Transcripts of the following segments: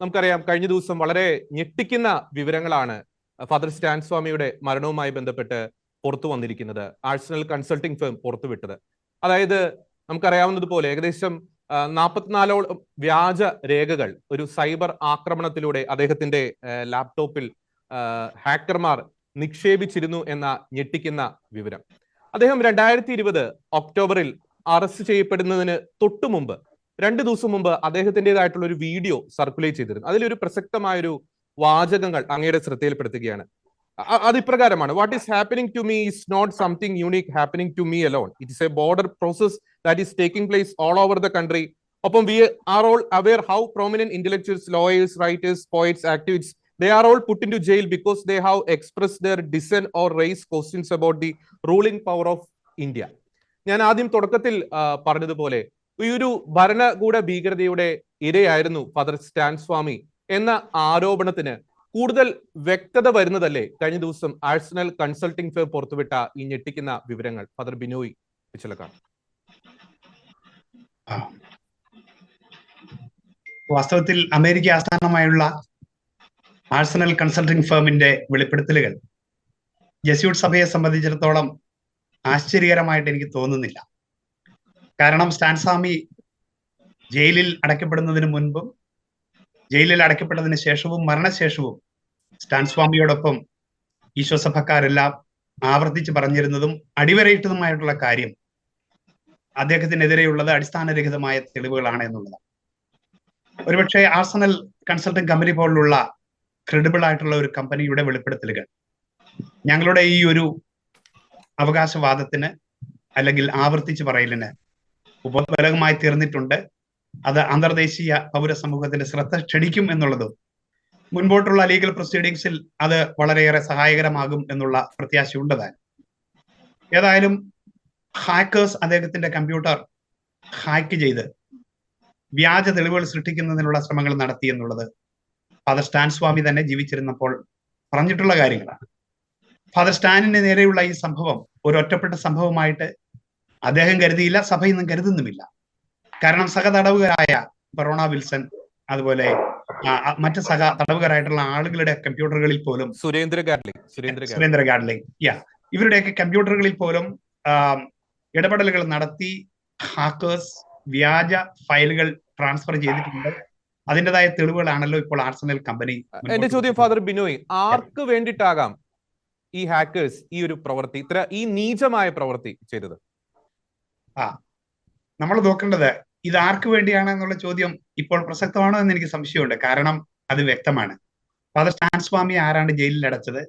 നമുക്കറിയാം കഴിഞ്ഞ ദിവസം വളരെ ഞെട്ടിക്കുന്ന വിവരങ്ങളാണ് ഫാദർ സ്റ്റാൻ സ്വാമിയുടെ മരണവുമായി ബന്ധപ്പെട്ട് പുറത്തു വന്നിരിക്കുന്നത് ആഴ്സണൽ കൺസൾട്ടിംഗ് ഫേം പുറത്തുവിട്ടത്. അതായത് നമുക്കറിയാവുന്നതുപോലെ ഏകദേശം നാൽപ്പത്തിനാലോളം വ്യാജ രേഖകൾ ഒരു സൈബർ ആക്രമണത്തിലൂടെ അദ്ദേഹത്തിന്റെ ലാപ്ടോപ്പിൽ ഹാക്കർമാർ നിക്ഷേപിച്ചിരുന്നു എന്ന ഞെട്ടിക്കുന്ന വിവരം. അദ്ദേഹം രണ്ടായിരത്തി ഇരുപത് ഒക്ടോബറിൽ അറസ്റ്റ് ചെയ്യപ്പെടുന്നതിന് തൊട്ടു മുമ്പ് രണ്ട് ദിവസം മുമ്പ് അദ്ദേഹത്തിന്റെതായിട്ടുള്ള ഒരു വീഡിയോ സർക്കുലേറ്റ് ചെയ്തിരുന്നു. അതിലൊരു പ്രസക്തമായൊരു വാചകങ്ങൾ അങ്ങയുടെ ശ്രദ്ധയിൽപ്പെടുത്തുകയാണ്. അത് ഇപ്രകാരമാണ് what is happening to me is not something unique happening to me alone it is a broader process that is taking place all over the country ഒപ്പം we are all aware how prominent intellectuals lawyers writers poets activists they are all put to jail because they have expressed their dissent or raised questions about the ruling power of India. ഞാൻ ആദ്യം തുടക്കത്തിൽ പറഞ്ഞതുപോലെ ഈ ഒരു ഭരണകൂട ഭീകരതയുടെ ഇരയായിരുന്നു father Stan സ്വാമി എന്ന ആരോപണത്തിന് കൂടുതൽ വ്യക്തത വരുന്നതല്ലേ കഴിഞ്ഞ ദിവസം ആഴ്സണൽ കൺസൾട്ടിംഗ് ഫേം പുറത്തുവിട്ട ഈ ഞെട്ടിക്കുന്ന വിവരങ്ങൾ? ഫാദർ ബിനോയ് പിച്ചലക്കാർ വാസ്തവത്തിൽ അമേരിക്ക ആസ്ഥാനമായുള്ള ആഴ്സണൽ കൺസൾട്ടിംഗ് ഫേമിന്റെ വെളിപ്പെടുത്തലുകൾ ജസ്യൂട്ട് സഭയെ സംബന്ധിച്ചിടത്തോളം ആശ്ചര്യകരമായിട്ട് എനിക്ക് തോന്നുന്നില്ല. കാരണം സ്റ്റാൻസ്വാമി ജയിലിൽ അടയ്ക്കപ്പെടുന്നതിന് മുൻപും ജയിലിൽ അടയ്ക്കപ്പെട്ടതിന് ശേഷവും മരണശേഷവും സ്റ്റാൻസ്വാമിയോടൊപ്പം ഈശോസഭക്കാരെല്ലാം ആവർത്തിച്ച് പറഞ്ഞിരുന്നതും അടിവരയിട്ടതുമായിട്ടുള്ള കാര്യം അദ്ദേഹത്തിനെതിരെയുള്ളത് അടിസ്ഥാനരഹിതമായ തെളിവുകളാണ് എന്നുള്ളതാണ്. ഒരുപക്ഷെ ആർസണൽ കൺസൾട്ടിംഗ് കമ്പനി പോലുള്ള ക്രെഡിബിൾ ആയിട്ടുള്ള ഒരു കമ്പനിയുടെ വെളിപ്പെടുത്തലുകൾ. ഞങ്ങളുടെ ഈ ഒരു അവകാശവാദത്തിന് അല്ലെങ്കിൽ ആവർത്തിച്ച് പറയലിന് ഉപബലകമായി തീർന്നിട്ടുണ്ട്. അത് അന്തർദേശീയ പൗര സമൂഹത്തിന്റെ ശ്രദ്ധ ക്ഷണിക്കും എന്നുള്ളതും മുൻപോട്ടുള്ള ലീഗൽ പ്രൊസീഡിങ്സിൽ അത് വളരെയേറെ സഹായകരമാകും എന്നുള്ള പ്രത്യാശയുണ്ട് താൻ. ഏതായാലും ഹാക്കേഴ്സ് അദ്ദേഹത്തിന്റെ കമ്പ്യൂട്ടർ ഹാക്ക് ചെയ്ത് വ്യാജ തെളിവുകൾ സൃഷ്ടിക്കുന്നതിനുള്ള ശ്രമങ്ങൾ നടത്തി എന്നുള്ളത് ഫാദർ സ്റ്റാൻ സ്വാമി തന്നെ ജീവിച്ചിരുന്നപ്പോൾ പറഞ്ഞിട്ടുള്ള കാര്യങ്ങളാണ്. ഫാദർ സ്റ്റാനിന് നേരെയുള്ള ഈ സംഭവം ഒരു ഒറ്റപ്പെട്ട സംഭവമായിട്ട് അദ്ദേഹം കരുതിയില്ല സഭ ഇന്നും കരുതുന്നുമില്ല. കാരണം സഹ തടവുകാരായ ബറോണ വിൽസൺ അതുപോലെ മറ്റ് സഹ തടവുകാരായിട്ടുള്ള ആളുകളുടെ കമ്പ്യൂട്ടറുകളിൽ പോലും സുരേന്ദ്ര ഗാഡ്ലിംഗ് സുരേന്ദ്ര ഗാഡ്ലിംഗ് യാ. ഇവരുടെയൊക്കെ കമ്പ്യൂട്ടറുകളിൽ പോലും ഇടപെടലുകൾ നടത്തി ഹാക്കേഴ്സ് വ്യാജ ഫയലുകൾ ട്രാൻസ്ഫർ ചെയ്തിട്ടുണ്ട്. അതിന്റെതായ തെളിവുകളാണല്ലോ ഇപ്പോൾ ആർസണൽ കമ്പനി എന്റെ ചോദ്യം ഫാദർ ബിനോയ് ആർക്ക് വേണ്ടിയിട്ടാകാം ഈ ഹാക്കേഴ്സ് ഈ ഒരു പ്രവൃത്തി ഇത്ര ഈ നീചമായ പ്രവൃത്തി ചെയ്തത്? ആ നമ്മൾ നോക്കേണ്ടത് ഇത് ആർക്ക് വേണ്ടിയാണ് എന്നുള്ള ചോദ്യം ഇപ്പോൾ പ്രസക്തമാണോ എന്ന് എനിക്ക് സംശയമുണ്ട്. കാരണം അത് വ്യക്തമാണ്. ഫാദർ സ്റ്റാൻ സ്വാമി ആരാണ് ജയിലിൽ അടച്ചത്?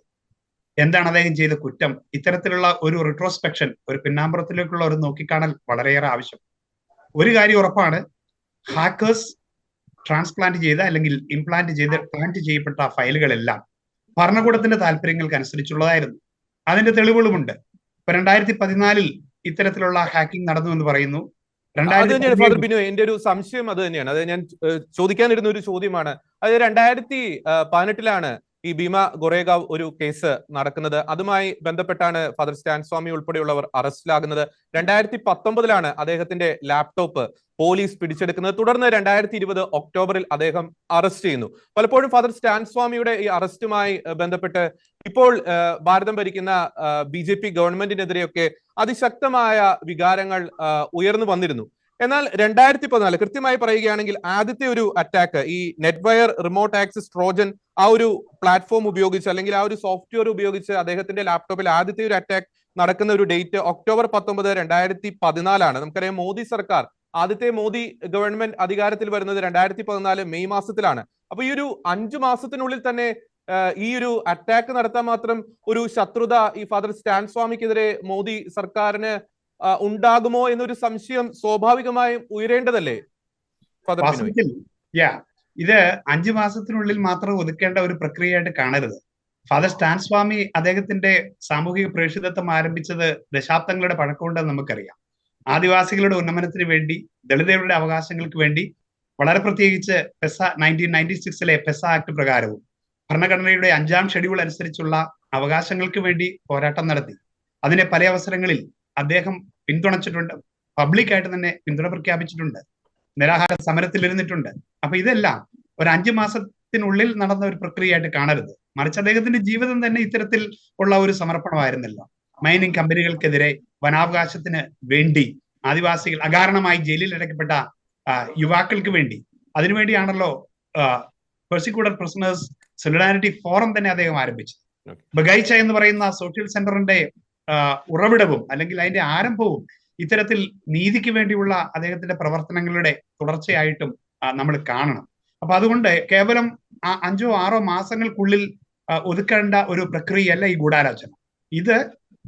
എന്താണ് അദ്ദേഹം ചെയ്ത കുറ്റം? ഇത്തരത്തിലുള്ള ഒരു റിട്രോസ്പെക്ഷൻ ഒരു പിന്നാമ്പുറത്തിലേക്കുള്ള ഒരു നോക്കിക്കാണൽ വളരെയേറെ ആവശ്യം. ഒരു കാര്യം ഉറപ്പാണ്. ഹാക്കേഴ്സ് ട്രാൻസ്പ്ലാന്റ് ചെയ്ത അല്ലെങ്കിൽ ഇംപ്ലാന്റ് ചെയ്ത് പ്ലാന്റ് ചെയ്യപ്പെട്ട ഫയലുകളെല്ലാം ഭരണകൂടത്തിന്റെ താല്പര്യങ്ങൾക്ക് അനുസരിച്ചുള്ളതായിരുന്നു. അതിന്റെ തെളിവുകളുമുണ്ട്. ഇപ്പൊ രണ്ടായിരത്തി പതിനാലിൽ ഇത്തരത്തിലുള്ള ഹാക്കിംഗ് നടന്നു എന്ന് പറയുന്നു. അത് തന്നെയാണ് ഫാദർ ബിനു എന്റെ ഒരു സംശയം അത് തന്നെയാണ്. അത് ഞാൻ ചോദിക്കാനിരുന്ന ഒരു ചോദ്യമാണ്. അത് രണ്ടായിരത്തി പതിനെട്ടിലാണ് ഈ ഭീമ ഗൊറേഗാവ് ഒരു കേസ് നടക്കുന്നത്. അതുമായി ബന്ധപ്പെട്ടാണ് ഫാദർ സ്റ്റാൻ സ്വാമി ഉൾപ്പെടെയുള്ളവർ അറസ്റ്റിലാകുന്നത്. രണ്ടായിരത്തി പത്തൊമ്പതിലാണ് അദ്ദേഹത്തിന്റെ ലാപ്ടോപ്പ് പോലീസ് പിടിച്ചെടുക്കുന്നത്. തുടർന്ന് രണ്ടായിരത്തി ഇരുപത് ഒക്ടോബറിൽ അദ്ദേഹം അറസ്റ്റ് ചെയ്യുന്നു. പലപ്പോഴും ഫാദർ സ്റ്റാൻ സ്വാമിയുടെ ഈ അറസ്റ്റുമായി ബന്ധപ്പെട്ട് ഇപ്പോൾ ഭാരതം ഭരിക്കുന്ന ബി ജെ പി ഗവൺമെന്റിനെതിരെയൊക്കെ അതിശക്തമായ വികാരങ്ങൾ ഉയർന്നു വന്നിരുന്നു. എന്നാൽ രണ്ടായിരത്തി പതിനാല് കൃത്യമായി പറയുകയാണെങ്കിൽ ആദ്യത്തെ ഒരു അറ്റാക്ക് ഈ നെറ്റ്വയർ റിമോട്ട് ആക്സസ് ട്രോജൻ ആ ഒരു പ്ലാറ്റ്ഫോം ഉപയോഗിച്ച് അല്ലെങ്കിൽ ആ ഒരു സോഫ്റ്റ്വെയർ ഉപയോഗിച്ച് അദ്ദേഹത്തിന്റെ ലാപ്ടോപ്പിൽ ആദ്യത്തെ ഒരു അറ്റാക്ക് നടക്കുന്ന ഒരു ഡേറ്റ് ഒക്ടോബർ പത്തൊമ്പത് രണ്ടായിരത്തി പതിനാലാണ് നമുക്കറിയാം മോദി സർക്കാർ ആദ്യത്തെ മോദി ഗവൺമെന്റ് അധികാരത്തിൽ വരുന്നത് രണ്ടായിരത്തി പതിനാല് മെയ് മാസത്തിലാണ്. അപ്പൊ ഈ ഒരു അഞ്ചു മാസത്തിനുള്ളിൽ തന്നെ ഈ ഒരു അറ്റാക്ക് നടത്താൻ മാത്രം ഒരു ശത്രുത ഈ ഫാദർ സ്റ്റാൻ സ്വാമിക്കെതിരെ മോദി സർക്കാരിന് ഉണ്ടാകുമോ എന്നൊരു സംശയം സ്വാഭാവികമായും ഉയരേണ്ടതല്ലേ ഇത് അഞ്ചു മാസത്തിനുള്ളിൽ മാത്രം ഒതുക്കേണ്ട ഒരു പ്രക്രിയയായിട്ട് കാണരുത്. ഫാദർ സ്റ്റാൻ സ്വാമി അദ്ദേഹത്തിന്റെ സാമൂഹിക പ്രേക്ഷിതത്വം ആരംഭിച്ചത് ദശാബ്ദങ്ങളുടെ പഴക്കമുണ്ടെന്ന് നമുക്കറിയാം. ആദിവാസികളുടെ ഉന്നമനത്തിന് വേണ്ടി ദളിതരുടെ അവകാശങ്ങൾക്ക് വേണ്ടി വളരെ പ്രത്യേകിച്ച് പെസ നയന്റീൻ നയന്റി സിക്സിലെ പെസ ആക്ട് പ്രകാരവും ഭരണഘടനയുടെ അഞ്ചാം ഷെഡ്യൂൾ അനുസരിച്ചുള്ള അവകാശങ്ങൾക്ക് വേണ്ടി പോരാട്ടം നടത്തി. അതിനെ പല അവസരങ്ങളിൽ അദ്ദേഹം പിന്തുണച്ചിട്ടുണ്ട്. പബ്ലിക്കായിട്ട് തന്നെ പിന്തുണ പ്രഖ്യാപിച്ചിട്ടുണ്ട്. നിരാഹാര സമരത്തിൽ ഇരുന്നിട്ടുണ്ട്. അപ്പൊ ഇതെല്ലാം ഒരു അഞ്ചു മാസത്തിനുള്ളിൽ നടന്ന ഒരു പ്രക്രിയയായിട്ട് കാണരുത്. മറിച്ച് അദ്ദേഹത്തിന്റെ ജീവിതം തന്നെ ഇത്തരത്തിൽ ഉള്ള ഒരു സമർപ്പണമായിരുന്നില്ല. മൈനിങ് കമ്പനികൾക്കെതിരെ വനാവകാശത്തിന് വേണ്ടി ആദിവാസികൾ അകാരണമായി ജയിലിൽ അടയ്ക്കപ്പെട്ട യുവാക്കൾക്ക് വേണ്ടി. അതിനുവേണ്ടിയാണല്ലോ പെർസിക്യൂട്ടഡ് പ്രിസണേഴ്സ് സൊളിഡാരിറ്റി ഫോറം തന്നെ അദ്ദേഹം ആരംഭിച്ചത്. ബഗൈച്ച എന്ന് പറയുന്ന സോഷ്യൽ സെന്ററിന്റെ ഉറവിടവും അല്ലെങ്കിൽ അതിന്റെ ആരംഭവും ഇത്തരത്തിൽ നീതിക്ക് വേണ്ടിയുള്ള അദ്ദേഹത്തിന്റെ പ്രവർത്തനങ്ങളുടെ തുടർച്ചയായിട്ടും നമ്മൾ കാണണം. അപ്പൊ അതുകൊണ്ട് കേവലം അഞ്ചോ ആറോ മാസങ്ങൾക്കുള്ളിൽ ഒതുക്കേണ്ട ഒരു പ്രക്രിയയല്ല ഈ ഗൂഢാലോചന. ഇത്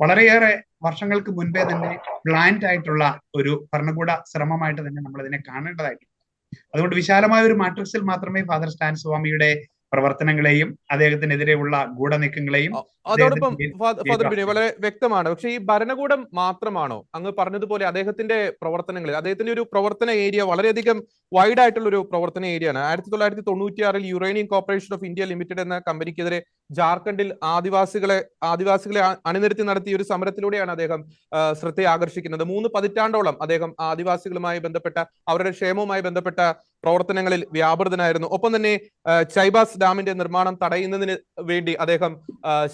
വളരെയേറെ വർഷങ്ങൾക്ക് മുൻപേ തന്നെ പ്ലാൻഡ് ആയിട്ടുള്ള ഒരു ഭരണകൂട ശ്രമമായിട്ട് തന്നെ നമ്മൾ ഇതിനെ കാണേണ്ടതായിട്ടുണ്ട്. അതുകൊണ്ട് വിശാലമായ ഒരു മാട്രിക്സിൽ മാത്രമേ ഫാദർ സ്റ്റാൻ സ്വാമിയുടെ പ്രവർത്തനങ്ങളെയും അദ്ദേഹത്തിനെതിരെയുള്ള ഗൂഢനീക്കങ്ങളെയും അതോടൊപ്പം ഫാദർ വളരെ വ്യക്തമാണ്. പക്ഷേ ഈ ഭരണകൂടം മാത്രമാണോ അങ്ങ് പറഞ്ഞതുപോലെ അദ്ദേഹത്തിന്റെ പ്രവർത്തനങ്ങളിൽ? അദ്ദേഹത്തിന്റെ ഒരു പ്രവർത്തന ഏരിയ വളരെയധികം വൈഡ് ആയിട്ടുള്ള ഒരു പ്രവർത്തന ഏരിയ ആണ് ആയിരത്തി തൊള്ളായിരത്തി തൊണ്ണൂറ്റിയാറിൽ Uranium Corporation of India Limited എന്ന കമ്പനിക്കെതിരെ ജാർഖണ്ഡിൽ ആദിവാസികളെ ആദിവാസികളെ അണിനിരത്തി നടത്തിയ ഒരു സമരത്തിലൂടെയാണ് അദ്ദേഹം ശ്രദ്ധയെ ആകർഷിക്കുന്നത് മൂന്ന് പതിറ്റാണ്ടോളം അദ്ദേഹം ആദിവാസികളുമായി ബന്ധപ്പെട്ട അവരുടെ ക്ഷേമവുമായി ബന്ധപ്പെട്ട പ്രവർത്തനങ്ങളിൽ വ്യാപൃതനായിരുന്നു. ഒപ്പം തന്നെ ചൈബാസ് ഡാമിന്റെ നിർമ്മാണം തടയുന്നതിന് വേണ്ടി അദ്ദേഹം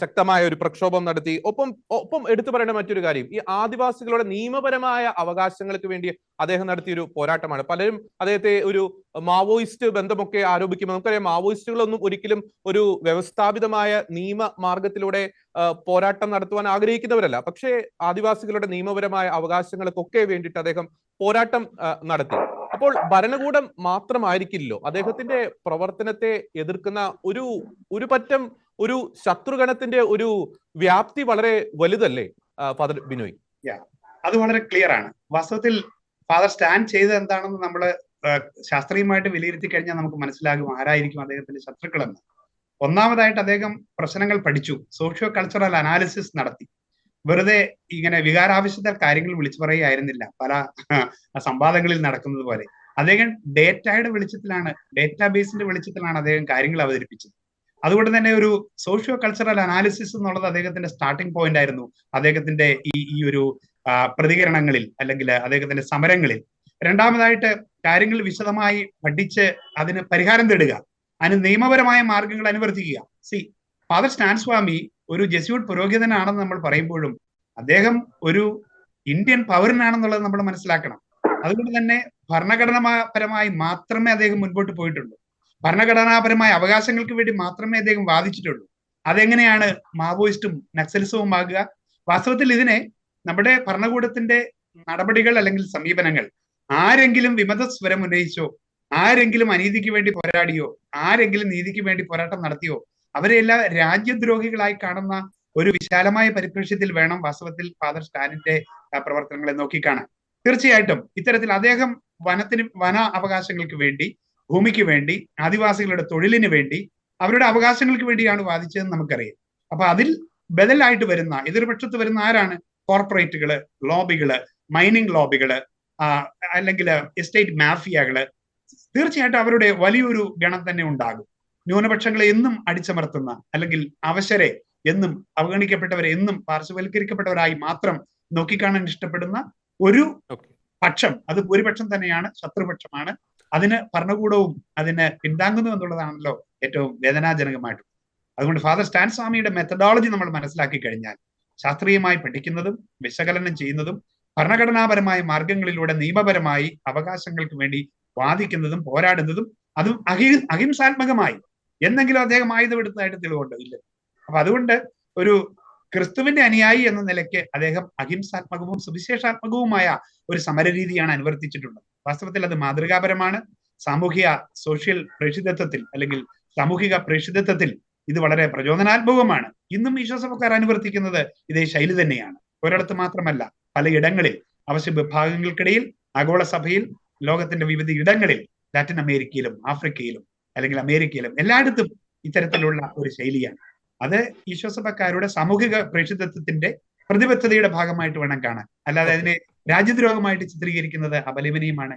ശക്തമായ ഒരു പ്രക്ഷോഭം നടത്തി. ഒപ്പം ഒപ്പം എടുത്തു പറയേണ്ട മറ്റൊരു കാര്യം ഈ ആദിവാസികളുടെ നിയമപരമായ അവകാശങ്ങൾക്ക് വേണ്ടി അദ്ദേഹം നടത്തിയ ഒരു പോരാട്ടമാണ്. പലരും അദ്ദേഹത്തെ ഒരു മാവോയിസ്റ്റ് ബന്ധമൊക്കെ ആരോപിക്കുമ്പോൾ നമുക്കറിയാം മാവോയിസ്റ്റുകളൊന്നും ഒരിക്കലും ഒരു വ്യവസ്ഥാപിതമായ നിയമ മാർഗത്തിലൂടെ പോരാട്ടം നടത്തുവാൻ ആഗ്രഹിക്കുന്നവരല്ല. പക്ഷേ ആദിവാസികളുടെ നിയമപരമായ അവകാശങ്ങൾക്കൊക്കെ വേണ്ടിയിട്ട് അദ്ദേഹം പോരാട്ടം നടത്തി. അപ്പോൾ ഭരണകൂടം മാത്രമായിരിക്കില്ലല്ലോ. അദ്ദേഹത്തിന്റെ പ്രവർത്തനത്തെ എതിർക്കുന്ന ഒരു ഒരു പറ്റം ഒരു ശത്രുഗണത്തിന്റെ ഒരു വ്യാപ്തി വളരെ വലുതല്ലേ ഫാദർ ബിനോയ്? അത് വളരെ ക്ലിയർ ആണ്. വാസ്തവത്തിൽ ഫാദർ സ്റ്റാൻഡ് ചെയ്തത് എന്താണെന്ന് നമ്മൾ ശാസ്ത്രീയമായിട്ട് വിലയിരുത്തി കഴിഞ്ഞാൽ നമുക്ക് മനസ്സിലാകും ആരായിരിക്കും അദ്ദേഹത്തിന്റെ ശത്രുക്കളെന്ന്. ഒന്നാമതായിട്ട് അദ്ദേഹം പ്രശ്നങ്ങൾ പഠിച്ചു. സോഷ്യോ കൾച്ചറൽ അനാലിസിസ് നടത്തി. വെറുതെ ഇങ്ങനെ വികാരാവശ്യത്തെ കാര്യങ്ങൾ വിളിച്ചു പറയുകയായിരുന്നില്ല. പല സംവാദങ്ങളിൽ നടക്കുന്നത് പോലെ. അദ്ദേഹം ഡേറ്റയുടെ വെളിച്ചത്തിലാണ് ഡേറ്റാബേസിന്റെ വെളിച്ചത്തിലാണ് അദ്ദേഹം കാര്യങ്ങൾ അവതരിപ്പിച്ചത്. അതുകൊണ്ട് തന്നെ ഒരു സോഷ്യോ കൾച്ചറൽ അനാലിസിസ് എന്നുള്ളത് അദ്ദേഹത്തിന്റെ സ്റ്റാർട്ടിംഗ് പോയിന്റ് ആയിരുന്നു. അദ്ദേഹത്തിന്റെ ഈ ഈ ഒരു പ്രതികരണങ്ങളിൽ അല്ലെങ്കിൽ അദ്ദേഹത്തിന്റെ സമരങ്ങളിൽ രണ്ടാമതായിട്ട് കാര്യങ്ങൾ വിശദമായി പഠിച്ച് അതിന് പരിഹാരം തേടുക. അതിന് നിയമപരമായ മാർഗങ്ങൾ അനുവർത്തിക്കുക. സി ഫാദർ സ്റ്റാൻസ്വാമി ഒരു ജെസ്യൂട്ട് പുരോഹിതനാണെന്ന് നമ്മൾ പറയുമ്പോഴും അദ്ദേഹം ഒരു ഇന്ത്യൻ പൗരനാണെന്നുള്ളത് നമ്മൾ മനസ്സിലാക്കണം. അതുകൊണ്ട് തന്നെ ഭരണഘടനാപരമായി മാത്രമേ അദ്ദേഹം മുൻപോട്ട് പോയിട്ടുള്ളൂ. ഭരണഘടനാപരമായ അവകാശങ്ങൾക്ക് വേണ്ടി മാത്രമേ അദ്ദേഹം വാദിച്ചിട്ടുള്ളൂ. അതെങ്ങനെയാണ് മാവോയിസ്റ്റും നക്സലിസവും ആകുക? വാസ്തവത്തിൽ ഇതിനെ നമ്മുടെ ഭരണകൂടത്തിന്റെ നടപടികൾ അല്ലെങ്കിൽ സമീപനങ്ങൾ ആരെങ്കിലും വിമത സ്വരം ഉന്നയിച്ചോ ആരെങ്കിലും അനീതിക്ക് വേണ്ടി പോരാടിയോ ആരെങ്കിലും നീതിക്ക് വേണ്ടി പോരാട്ടം നടത്തിയോ അവരെല്ലാം രാജ്യദ്രോഹികളായി കാണുന്ന ഒരു വിശാലമായ പരിപ്രേക്ഷ്യത്തിൽ വേണം വാസ്തവത്തിൽ ഫാദർ സ്റ്റാലിന്റെ പ്രവർത്തനങ്ങളെ നോക്കിക്കാണാൻ. തീർച്ചയായിട്ടും ഇത്തരത്തിൽ അദ്ദേഹം വനത്തിന് വന അവകാശങ്ങൾക്ക് വേണ്ടി ഭൂമിക്ക് വേണ്ടി ആദിവാസികളുടെ തൊഴിലിന് വേണ്ടി അവരുടെ അവകാശങ്ങൾക്ക് വേണ്ടിയാണ് വാദിച്ചതെന്ന് നമുക്കറിയാം. അപ്പൊ അതിൽ ബദലായിട്ട് വരുന്ന എതിർപക്ഷത്ത് വരുന്ന ആരാണ്? കോർപ്പറേറ്റുകൾ ലോബികൾ മൈനിങ് ലോബികൾ അല്ലെങ്കിൽ എസ്റ്റേറ്റ് മാഫിയകൾ തീർച്ചയായിട്ടും അവരുടെ വലിയൊരു ഗണം തന്നെ ഉണ്ടാകും. ന്യൂനപക്ഷങ്ങളെ എന്നും അടിച്ചമർത്തുന്ന അല്ലെങ്കിൽ അവശരെ എന്നും അവഗണിക്കപ്പെട്ടവരെ എന്നും പാർശ്വവൽക്കരിക്കപ്പെട്ടവരായി മാത്രം നോക്കിക്കാണാൻ ഇഷ്ടപ്പെടുന്ന ഒരു പക്ഷം അത് ഭൂരിപക്ഷം തന്നെയാണ് ശത്രുപക്ഷമാണ്. അതിന് ഭരണകൂടവും അതിന് പിന്താങ്ങുന്നു എന്നുള്ളതാണല്ലോ ഏറ്റവും വേദനാജനകമായിട്ട് അതുകൊണ്ട് ഫാദർ സ്റ്റാൻ സ്വാമിയുടെ മെത്തഡോളജി നമ്മൾ മനസ്സിലാക്കി കഴിഞ്ഞാൽ ശാസ്ത്രീയമായി പഠിക്കുന്നതും വിശകലനം ചെയ്യുന്നതും ഭരണഘടനാപരമായ മാർഗങ്ങളിലൂടെ നിയമപരമായി അവകാശങ്ങൾക്ക് വേണ്ടി വാദിക്കുന്നതും പോരാടുന്നതും അതും അഹി അഹിംസാത്മകമായി. എന്നെങ്കിലും അദ്ദേഹം ആയുധമെടുത്തതായിട്ട് തെളിവുണ്ട്. ഇല്ല. അപ്പൊ അതുകൊണ്ട് ഒരു ക്രിസ്തുവിന്റെ അനുയായി എന്ന നിലയ്ക്ക് അദ്ദേഹം അഹിംസാത്മകവും സുവിശേഷാത്മകവുമായ ഒരു സമരരീതിയാണ് അനുവർത്തിച്ചിട്ടുള്ളത്. വാസ്തവത്തിൽ അത് മാതൃകാപരമാണ്. സാമൂഹിക സോഷ്യൽ പ്രേഷിതത്വത്തിൽ അല്ലെങ്കിൽ സാമൂഹിക പ്രേഷിതത്വത്തിൽ ഇത് വളരെ പ്രചോദനാത്മകമാണ്. ഇന്നും വിശ്വാസക്കാർ അനുവർത്തിക്കുന്നത് ഇതേ ശൈലി തന്നെയാണ്. ഒരിടത്ത് മാത്രമല്ല പലയിടങ്ങളിൽ അവശ്യ വിഭാഗങ്ങൾക്കിടയിൽ ആഗോള സഭയിൽ ലോകത്തിന്റെ വിവിധ ഇടങ്ങളിൽ ലാറ്റിൻ അമേരിക്കയിലും ആഫ്രിക്കയിലും അല്ലെങ്കിൽ അമേരിക്കയിലും എല്ലായിടത്തും ഇത്തരത്തിലുള്ള ഒരു ശൈലിയാണ്. അത് ഈശ്വസഭക്കാരുടെ സാമൂഹിക പ്രേക്ഷിതത്വത്തിന്റെ പ്രതിബദ്ധതയുടെ ഭാഗമായിട്ട് വേണം കാണാൻ. അല്ലാതെ അതിനെ രാജ്യദ്രോഹമായിട്ട് ചിത്രീകരിക്കുന്നത് അപലപനീയമാണ്.